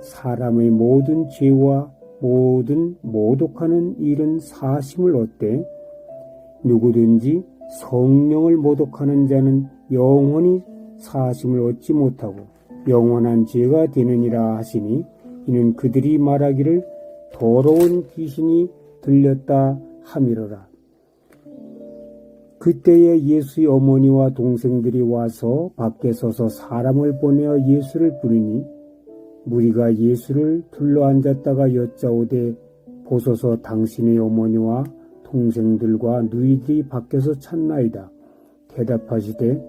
사람의 모든 죄와 모든 모독하는 일은 사심을 얻되 누구든지 성령을 모독하는 자는 영원히 사심을 얻지 못하고 영원한 죄가 되느니라 하시니 이는 그들이 말하기를 더러운 귀신이 들렸다 함이로라. 그때에 예수의 어머니와 동생들이 와서 밖에 서서 사람을 보내어 예수를 부르니 무리가 예수를 둘러앉았다가 여짜오되 보소서 당신의 어머니와 동생들과 누이들이 밖에서 찾나이다. 대답하시되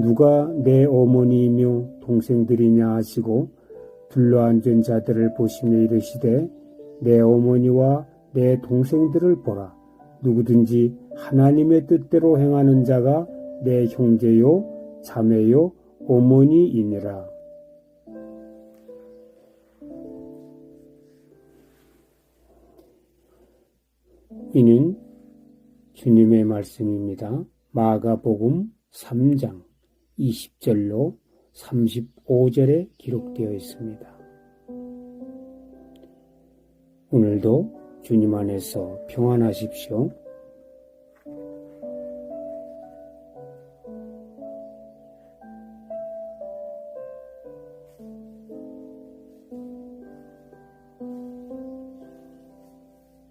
누가 내 어머니이며 동생들이냐 하시고 둘러앉은 자들을 보시며 이르시되 내 어머니와 내 동생들을 보라. 누구든지 하나님의 뜻대로 행하는 자가 내 형제요, 자매요, 어머니이니라. 이는 주님의 말씀입니다. 마가복음 3장 20절로 35절에 기록되어 있습니다. 오늘도 주님 안에서 평안하십시오.